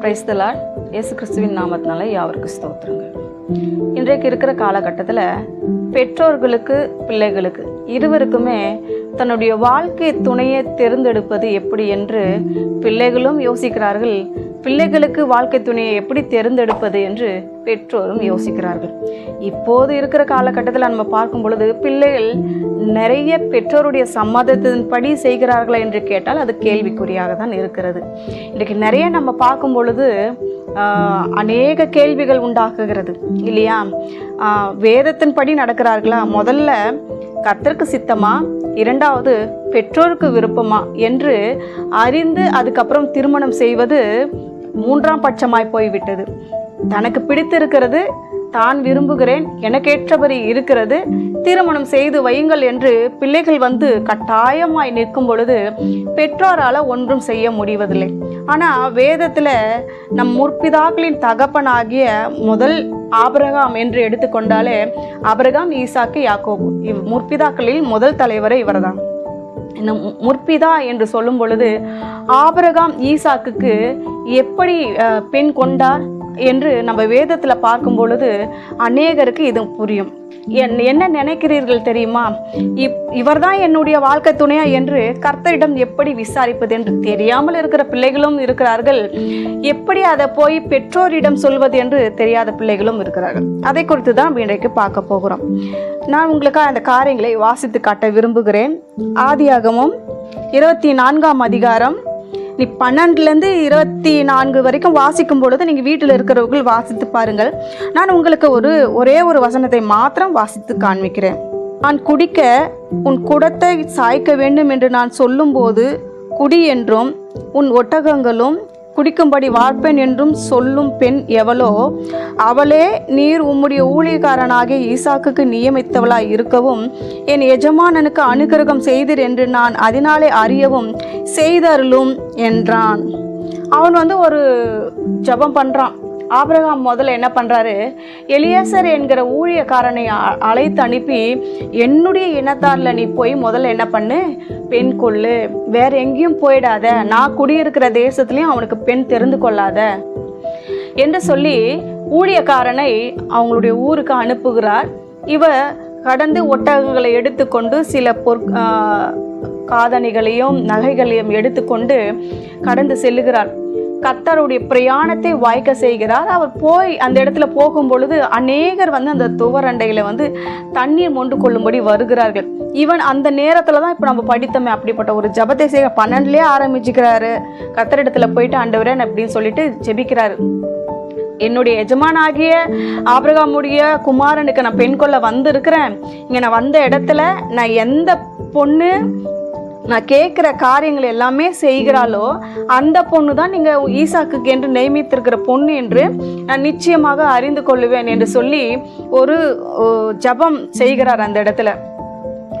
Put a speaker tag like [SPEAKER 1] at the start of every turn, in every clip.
[SPEAKER 1] கிறிஸ்தலால் இயேசு கிறிஸ்துவின் நாமத்தினால யாவருக்கு ஸ்தோத்திரங்கள் இன்றைக்கு இருக்கிற காலகட்டத்தில் பெற்றோர்களுக்கு பிள்ளைகளுக்கு இருவருக்குமே தன்னுடைய வாழ்க்கை துணையை தேர்ந்தெடுப்பது எப்படி என்று பிள்ளைகளும் யோசிக்கிறார்கள். பிள்ளைகளுக்கு வாழ்க்கை துணையை எப்படி தேர்ந்தெடுப்பது என்று பெற்றோரும் யோசிக்கிறார்கள். இப்போது இருக்கிற காலகட்டத்தில் நம்ம பார்க்கும் பொழுது பிள்ளைகள் நிறைய பெற்றோருடைய சம்மதத்தின்படி செய்கிறார்களா என்று கேட்டால் அது கேள்விக்குறியாக தான் இருக்கிறது. இன்றைக்கு நிறைய நம்ம பார்க்கும் பொழுது அநேக கேள்விகள் உண்டாக்குகிறது இல்லையா? வேதத்தின்படி நடக்கிறார்களா? முதல்ல கத்தருக்கு சித்தமா? இரண்டாவது பெற்றோருக்கு விருப்பமா? என்று அறிந்து அதுக்கப்புறம் திருமணம் செய்வது மூன்றாம் பட்சமாய் போய்விட்டது. தனக்கு பிடித்திருக்கிறது தான் விரும்புகிறேன் எனக்கேற்றபடி இருக்கிறது. திருமணம் செய்து வையுங்கள் என்று பிள்ளைகள் வந்து கட்டாயமாய் நிற்கும் பொழுது பெற்றோரால் ஒன்றும் செய்ய முடிவதில்லை. ஆனால் வேதத்தில் நம் முற்பிதாக்களின் தகப்பனாகிய முதல் ஆபிரகாம் என்று எடுத்துக்கொண்டாலே ஆபிரகாம் ஈசாக்கு யாக்கோபு. இவ் முற்பிதாக்களில் முதல் தலைவரே இவர்தான். இந்த முற்பிதா என்று சொல்லும் பொழுது ஆபரகாம் ஈசாக்குக்கு எப்படி பெண் கொண்டார்? என்று நம்ம வேதத்தில் பார்க்கும் பொழுது அநேகருக்கு இது புரியும். என் என்ன நினைக்கிறீர்கள் தெரியுமா? இப் இவர்தான் என்னுடைய வாழ்க்கை துணையா என்று கர்த்தரிடம் எப்படி விசாரிப்பது என்று தெரியாமல் இருக்கிற பிள்ளைகளும் இருக்கிறார்கள். எப்படி அதை போய் பெற்றோரிடம் சொல்வது என்று தெரியாத பிள்ளைகளும் இருக்கிறார்கள். அதை குறித்து தான் இன்றைக்கு பார்க்க போகிறோம். நான் உங்களுக்கு அந்த காரியங்களை வாசித்து காட்ட விரும்புகிறேன். ஆதியாகமும் இருபத்தி நான்காம் அதிகாரம் நீ பன்னெண்டுலேருந்து இருபத்தி நான்கு வரைக்கும் வாசிக்கும் பொழுது நீங்கள் வீட்டில் இருக்கிறவர்கள் வாசித்து பாருங்கள். நான் உங்களுக்கு ஒரு ஒரே ஒரு வசனத்தை மாத்திரம் வாசித்து காண்பிக்கிறேன். நான் குடிக்க உன் குடத்தை சாய்க்க வேண்டும் என்று நான் சொல்லும்போது குடி என்றும் உன் ஒட்டகங்களும் குடிக்கும்படி வார்ப்பேன் என்றும் சொல்லும் பெண் எவளோ அவளே நீர் உம்முடைய ஊழியக்காரனாகிய ஈசாக்குக்கு நியமித்தவளாய் இருக்கவும் என் எஜமானனுக்கு அனுகிரகம் செய்தீர் என்று நான் அதனாலே அறியவும் செய்தருளும் என்றான். அவன் வந்து ஒரு ஜெபம் பண்ணுறான் ஆபிரகாம் முதல்ல என்ன பண்ணுறாரு எலியாசர் என்கிற ஊழியக்காரனை அ- அழைத்து அனுப்பி என்னுடைய இனத்தாரில் நீ போய் முதல்ல என்ன பண்ணு? பெண் கொள்ளு வேற எங்கேயும் போயிடாத. நான் குடியிருக்கிற தேசத்துலேயும் அவனுக்கு பெண் தெரிந்து கொள்ளாத. என்று சொல்லி ஊழியக்காரனை அவங்களுடைய ஊருக்கு அனுப்புகிறார். இவ கடந்து ஒட்டகங்களை எடுத்துக்கொண்டு சில பொற் காதணிகளையும் நகைகளையும் எடுத்துக்கொண்டு கடந்து செல்லுகிறார் கத்தருடைய பிரயாணத்தை வாய்க்க செய்கிறார். அவர் போய் அந்த இடத்துல போகும் பொழுது அநேகர் வந்து அந்த துவரண்டையில வந்து தண்ணீர் மொண்டு கொள்ளும்படி வருகிறார்கள். ஈவன் அந்த நேரத்துல தான் இப்போ நம்ம படித்தோமே அப்படிப்பட்ட ஒரு ஜபத்தை செய்ய பன்னெண்டுலேயே ஆரம்பிச்சுக்கிறாரு. கத்தரிடத்துல போயிட்டு ஆண்டவரே அப்படின்னு சொல்லிட்டு ஜெபிக்கிறாரு. என்னுடைய எஜமானாகிய ஆபிரகாமுடைய குமாரனுக்கு நான் பெண் கொள்ள வந்திருக்கிறேன். இங்கே நான் வந்த இடத்துல நான் எந்த பொண்ணு நான் கேட்குற காரியங்கள் எல்லாமே செய்கிறாளோ அந்த பொண்ணு தான் நீங்கள் ஈசாக்குக்கு என்று நியமித்திருக்கிற பொண்ணு என்று நான் நிச்சயமாக அறிந்து கொள்ளுவேன் என்று சொல்லி ஒரு ஜபம் ஜெபம் செய்கிறார் அந்த இடத்துல.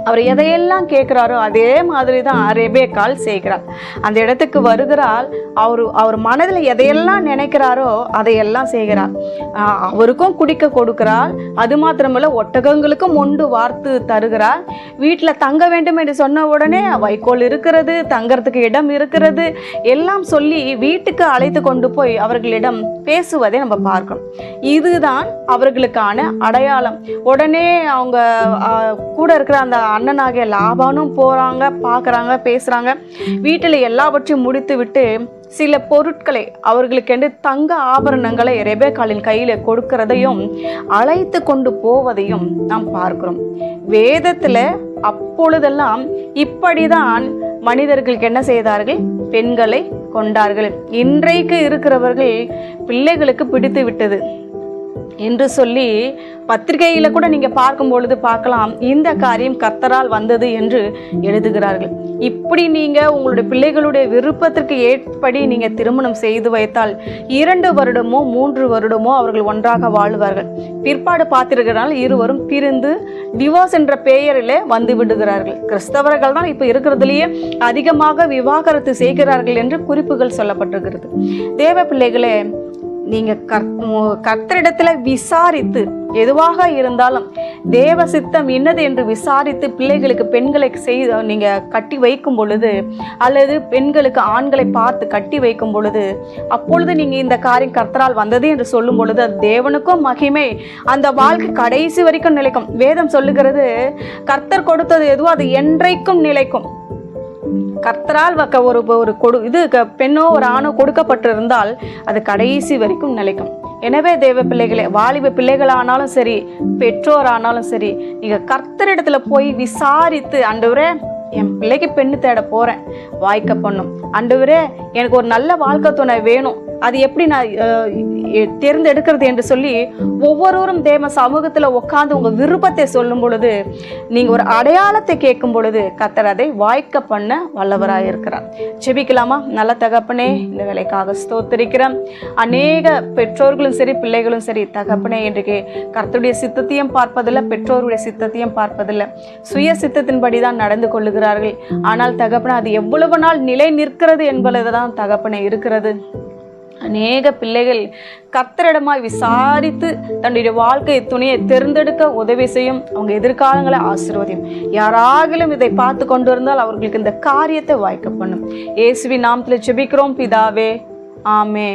[SPEAKER 1] அவர் எதையெல்லாம் கேட்குறாரோ அதே மாதிரி தான் ரெபேக்கால் செய்கிறார். அந்த இடத்துக்கு வருகிறாள் அவர் அவர் மனதில் எதையெல்லாம் நினைக்கிறாரோ அதையெல்லாம் செய்கிறார். அவருக்கும் குடிக்க கொடுக்கிறாள் அது மாத்திரமல்ல ஒட்டகங்களுக்கும் ஒன்று வார்த்து தருகிறார் வீட்டில் தங்க வேண்டும் என்று சொன்ன உடனே வைக்கோல் இருக்கிறது தங்கறதுக்கு இடம் இருக்கிறது. எல்லாம் சொல்லி வீட்டுக்கு அழைத்து கொண்டு போய் அவர்களிடம் பேசுவதை நம்ம பார்க்கணும். இதுதான் அவர்களுக்கான அடையாளம். உடனே அவங்க கூட இருக்கிற அந்த அண்ணனாகிய லாபானும் போகிறாங்க பார்க்குறாங்க பேசுகிறாங்க வீட்டில் எல்லாவற்றையும் முடித்து விட்டு சில பொருட்களை அவர்களுக்கென்று தங்க ஆபரணங்களை ரெபேக்காலின் கையில் கொடுக்கிறதையும் அழைத்து கொண்டு போவதையும் நாம் பார்க்கிறோம். வேதத்தில் அப்பொழுதெல்லாம் இப்படிதான் மனிதர்களுக்கு என்ன செய்தார்கள்? பெண்களை கொண்டார்கள். இன்றைக்கு இருக்கிறவர்கள் பிள்ளைகளுக்கு பிடித்து விட்டது. என்று சொல்லி பத்திரிகையில் கூட நீங்கள் பார்க்கும் பொழுது பார்க்கலாம். இந்த காரியம் கர்த்தரால் வந்தது என்று எழுதுகிறார்கள். இப்படி நீங்கள் உங்களுடைய பிள்ளைகளுடைய விருப்பத்திற்கு ஏற்படி நீங்கள் திருமணம் செய்து வைத்தால் இரண்டு வருடமோ மூன்று வருடமோ அவர்கள் ஒன்றாக வாழ்வார்கள். பிற்பாடு பார்த்திருக்கிறனால இருவரும் பிரிந்து டிவோர்ஸ் என்ற பெயரில் வந்து விடுகிறார்கள். கிறிஸ்தவர்கள் தான் இப்போ இருக்கிறதுலேயே அதிகமாக விவாகரத்து செய்கிறார்கள் என்று குறிப்புகள் சொல்லப்பட்டிருக்கிறது. தேவ பிள்ளைகளே நீங்கள் கர் கர்த்தரிடத்துல விசாரித்து எதுவாக இருந்தாலும் தேவ சித்தம் என்னது என்று விசாரித்து பிள்ளைகளுக்கு பெண்களை செய்து நீங்கள் கட்டி வைக்கும் பொழுது அல்லது பெண்களுக்கு ஆண்களை பார்த்து கட்டி வைக்கும் பொழுது அப்பொழுது நீங்கள் இந்த காரியம் கர்த்தரால் வந்தது என்று சொல்லும் பொழுது அது தேவனுக்கும் மகிமை. அந்த வாழ்க்கை கடைசி வரைக்கும் நிலைக்கும். வேதம் சொல்லுகிறது கர்த்தர் கொடுத்தது எதுவோ அது என்றைக்கும் நிலைக்கும். கர்த்தரால் வக்க ஒரு ஒரு கொடு இது க- பெண்ணோ ஒரு ஆணோ கொடுக்கப்பட்டிருந்தால் அது கடைசி வரைக்கும் நிலைக்கும். எனவே தேவ பிள்ளைகளே வாலிப பிள்ளைகளானாலும் சரி பெற்றோர் ஆனாலும் சரி நீங்கள் கர்த்தரிடத்துல போய் விசாரித்து அண்டவரே என் பிள்ளைக்கு பெண்ணு தேட போகிறேன் வாய்க்க பண்ணும். அண்டவரே எனக்கு ஒரு நல்ல வாழ்க்கை துணை வேணும். அது எப்படி நான் தேர்ந்தெடுக்கிறது என்று சொல்லி ஒவ்வொருவரும் தேவ சமூகத்தில் உட்காந்து உங்கள் விருப்பத்தை சொல்லும் பொழுது நீங்கள் ஒரு அடையாளத்தை கேட்கும் பொழுது கத்தர் அதை வாய்க்க பண்ண வல்லவராக இருக்கிறார். செபிக்கலாமா நல்ல தகப்பனே இந்த வேலைக்காக ஸ்தோத்திருக்கிறோம். அநேக பெற்றோர்களும் சரி பிள்ளைகளும் சரி தகப்பனே இன்றைக்கு கர்த்தருடைய சித்தத்தையும் பார்ப்பதில்லை பெற்றோருடைய சித்தத்தையும் பார்ப்பதில்லை. சுய சித்தத்தின்படி தான் நடந்து கொள்ளுகிறார்கள். ஆனால் தகப்பனே அது எவ்வளவு நாள் நிலை நிற்கிறது என்பது தான் தகப்பனே இருக்கிறது. அநேக பிள்ளைகள் கத்தரிடமாய் விசாரித்து தன்னுடைய வாழ்க்கை துணையை தேர்ந்தெடுக்க உதவி செய்யும் அவங்க எதிர்காலங்களை ஆசீர்வதியும். யாராகிலும் இதை பார்த்து கொண்டு இருந்தால் அவர்களுக்கு இந்த காரியத்தை வாய்க்க பண்ணும். இயேசுவி நாமத்தில் செபிக்கிறோம் பிதாவே. ஆமே